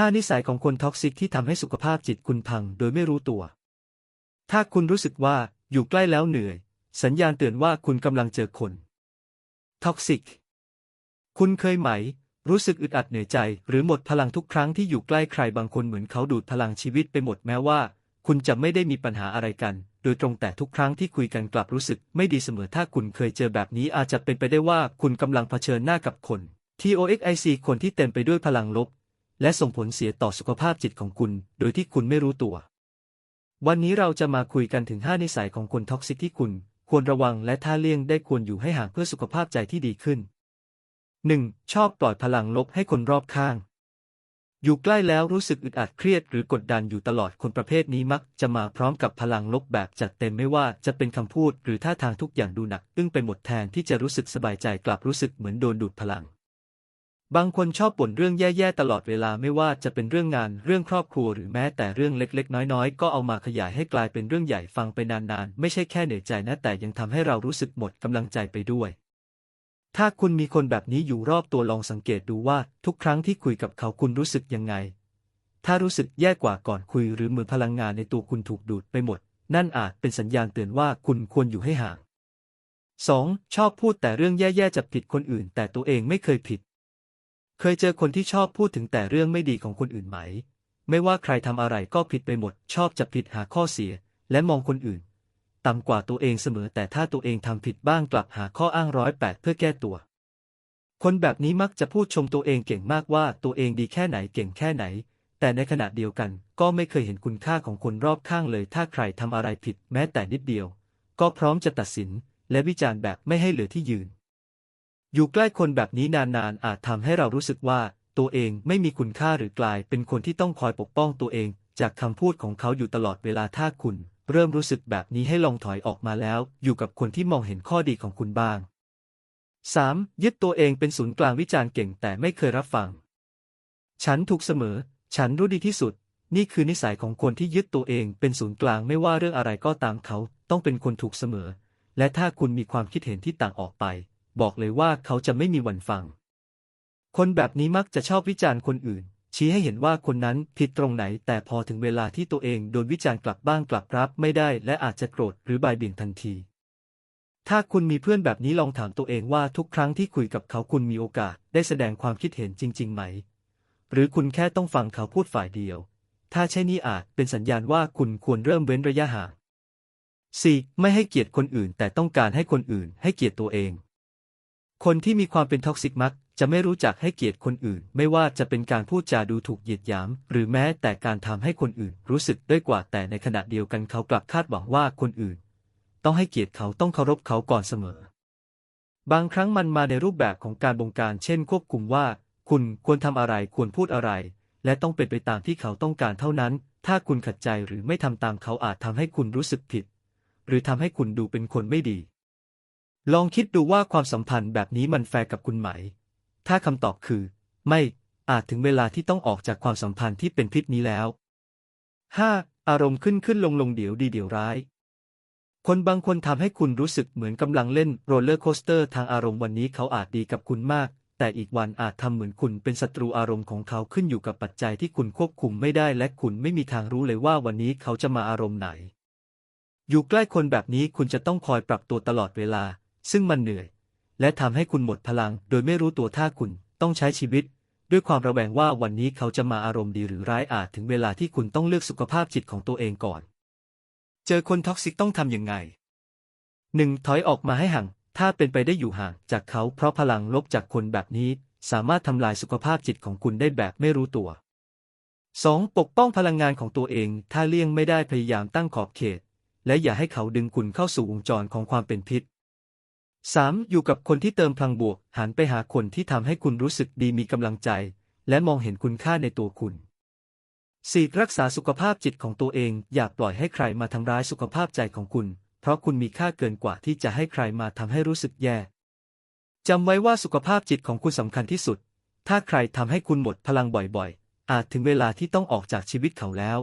5 นิสัยของคนท็อกซิกที่ทำให้สุขภาพจิตคุณพังโดยไม่รู้ตัว ถ้าคุณรู้สึกว่าอยู่ใกล้แล้วเหนื่อย สัญญาณเตือนว่าคุณกำลังเจอคนท็อกซิก คุณเคยไหม รู้สึกอึดอัดเหนื่อยใจ หรือหมดพลังทุกครั้งที่อยู่ใกล้ใครบางคนเหมือนเขาดูดพลังชีวิตไปหมดแม้ว่า คุณจะไม่ได้มีปัญหาอะไรกัน โดยตรงแต่ทุกครั้งที่คุยกันกลับรู้สึกไม่ดีเสมอถ้าคุณเคยเจอแบบนี้อาจจะเป็นไปได้ว่าคุณกำลังเผชิญหน้ากับคน TOXIC คนที่เต็มไปด้วยพลังลบ และส่งผลเสียต่อสุขภาพจิตของคุณ โดยที่คุณไม่รู้ตัว วันนี้เราจะมาคุยกันถึง 5 นิสัยของคนท็อกซิกที่คุณ ควรระวังและถ้าเลี่ยงได้ควรอยู่ให้ห่างเพื่อสุขภาพใจที่ดีขึ้น 1. ชอบปล่อยพลังลบให้คนรอบข้าง อยู่ใกล้แล้วรู้สึกอึดอัดเครียดหรือกดดันอยู่ตลอดคนประเภทนี้มักจะมาพร้อมกับพลังลบแบบจัดเต็มไม่ว่าจะเป็นคำพูดหรือท่าทางทุกอย่างดูหนัก อึ้งไปหมดแทนที่จะรู้สึกสบายใจกลับรู้สึกเหมือนโดนดูดพลัง บางคนชอบบ่นเรื่องแย่ๆตลอดเวลาไม่ว่าจะเป็นเรื่องงานเรื่องครอบครัวหรือแม้แต่เรื่องเล็กๆ น้อยๆ ก็เอามาขยายให้กลายเป็นเรื่องใหญ่ฟังไปนานๆ ไม่ใช่แค่เหนื่อยใจนะแต่ยังทำให้เรารู้สึกหมดกำลังใจไปด้วย ถ้าคุณมีคนแบบนี้อยู่รอบตัวลองสังเกตดูว่าทุกครั้งที่คุยกับเขาคุณรู้สึกยังไง ถ้ารู้สึกแย่กว่าก่อนคุยหรือเหมือนพลังงานในตัวคุณถูกดูดไปหมด นั่นอาจเป็นสัญญาณเตือนว่าคุณควรอยู่ให้ห่าง 2. ชอบพูดแต่เรื่องแย่ๆจะผิดคนอื่น แต่ตัวเองไม่เคยผิด เคยเจอคนที่ชอบพูดถึงแต่เรื่องไม่ดีของคนอื่นไหม ไม่ว่าใครทำอะไรก็ผิดไปหมด ชอบจะผิดหาข้อเสีย และมองคนอื่น ต่ำกว่าตัวเองเสมอ แต่ถ้าตัวเองทำผิดบ้างกลับหาข้ออ้างร้อยแปดเพื่อแก้ตัว คนแบบนี้มักจะพูดชมตัวเองเก่งมากว่าตัวเองดีแค่ไหนเก่งแค่ไหน แต่ในขณะเดียวกันก็ไม่เคยเห็นคุณค่าของคนรอบข้างเลย ถ้าใครทำอะไรผิดแม้แต่นิดเดียว ก็พร้อมจะตัดสิน และวิจารณ์แบบไม่ให้เหลือที่ยืน อยู่ใกล้คนแบบนี้นานๆ อาจทำให้เรารู้สึกว่า ตัวเองไม่มีคุณค่าหรือกลาย เป็นคนที่ต้องคอยปกป้องตัวเอง จากคำพูดของเขาอยู่ตลอดเวลาถ้าคุณ เริ่มรู้สึกแบบนี้ให้ลองถอยออกมาแล้ว อยู่กับคนที่มองเห็นข้อดีของคุณบ้าง 3. ยึดตัวเองเป็นศูนย์กลางวิจารณ์เก่งแต่ไม่เคยรับฟัง ฉันถูกเสมอ ฉันรู้ดีที่สุด นี่คือนิสัยของคนที่ยึดตัวเองเป็นศูนย์กลางไม่ว่าเรื่องอะไรก็ตามเขา ต้องเป็นคนถูกเสมอ และถ้าคุณมีความคิดเห็นที่ต่างออกไป บอกเลยว่าเขาจะไม่มีวันฟัง คนแบบนี้มักจะชอบวิจารณ์คนอื่น ชี้ให้เห็นว่าคนนั้นผิดตรงไหน แต่พอถึงเวลาที่ตัวเองโดนวิจารณ์กลับบ้างกลับรับไม่ได้ และอาจจะโกรธหรือบ่ายเบี่ยงทันที ถ้าคุณมีเพื่อนแบบนี้ลองถามตัวเองว่าทุกครั้งที่คุยกับเขาคุณมีโอกาส ได้แสดงความคิดเห็นจริง ๆ ไหม หรือคุณแค่ต้องฟังเขาพูดฝ่ายเดียว ถ้าใช่นี่อาจเป็นสัญญาณว่าคุณควรเริ่มเว้นระยะห่าง 4. ไม่ให้เกียรติคนอื่นแต่ต้องการให้คนอื่นให้เกียรติตัวเอง คนที่มีความเป็นท็อกซิกมัก จะไม่รู้จักให้เกียรติคนอื่น ไม่ว่าจะเป็นการพูดจาดูถูกเหยียดหยาม หรือแม้แต่การทำให้คนอื่น รู้สึกด้อยกว่าแต่ในขณะเดียวกันเขากลับคาดหวังว่าคนอื่น ต้องให้เกียรติเขาต้องเคารพเขาก่อนเสมอ บางครั้งมันมาในรูปแบบของการบงการ เช่น ควบคุมว่า คุณควรทำอะไรควรพูดอะไร และต้องเป็นไปตามที่เขาต้องการเท่านั้น ถ้าคุณขัดใจหรือไม่ทำตามเขาอาจทำให้คุณรู้สึกผิด หรือทำให้คุณดูเป็นคนไม่ดี ลองคิดดูว่าความสัมพันธ์แบบนี้มันแฟร์กับคุณไหม ถ้าคำตอบคือ ไม่อาจถึงเวลาที่ต้องออกจากความสัมพันธ์ที่เป็นพิษนี้แล้ว 5. อารมณ์ขึ้นขึ้นลงลงเดี๋ยวดีเดี๋ยวร้าย คนบางคนทำให้คุณรู้สึกเหมือนกำลังเล่นโรลเลอร์โคสเตอร์ทางอารมณ์วันนี้เขาอาจดีกับคุณมาก แต่อีกวันอาจทำเหมือนคุณเป็นศัตรูอารมณ์ของเขาขึ้นอยู่กับปัจจัยที่คุณควบคุมไม่ได้และคุณไม่มีทางรู้เลยว่าวันนี้เขาจะมาอารมณ์ไหน อยู่ใกล้คนแบบนี้คุณจะต้องคอยปรับตัวตลอดเวลา ซึ่งมันเหนื่อย และทำให้คุณหมดพลัง โดยไม่รู้ตัวถ้าคุณต้องใช้ชีวิต ด้วยความระแวงว่าวันนี้เขาจะมาอารมณ์ดีหรือร้ายอาจถึงเวลาที่คุณต้องเลือกสุขภาพจิตของตัวเองก่อน เจอคนท็อกซิกต้องทำยังไง 1. ถอยออกมาให้ห่าง ถ้าเป็นไปได้อยู่ห่างจากเขาเพราะพลังลบจากคนแบบนี้ สามารถทำลายสุขภาพจิตของคุณได้แบบไม่รู้ตัว 2. ปกป้องพลังงานของตัวเอง ถ้าเลี่ยงไม่ได้พยายามตั้งขอบเขต และอย่าให้เขาดึงคุณเข้าสู่วงจรของความเป็นพิษ 3. อยู่กับคนที่เติมพลังบวก หันไปหาคนที่ทำให้คุณรู้สึกดีมีกำลังใจ และมองเห็นคุณค่าในตัวคุณ 4. รักษาสุขภาพจิตของตัวเอง อย่าปล่อยให้ใครมาทำร้ายสุขภาพใจของคุณ เพราะคุณมีค่าเกินกว่าที่จะให้ใครมาทำให้รู้สึกแย่จำไว้ว่าสุขภาพจิตของคุณสำคัญที่สุด ถ้าใครทำให้คุณหมดพลังบ่อยๆ อาจถึงเวลาที่ต้องออกจากชีวิตเขาแล้ว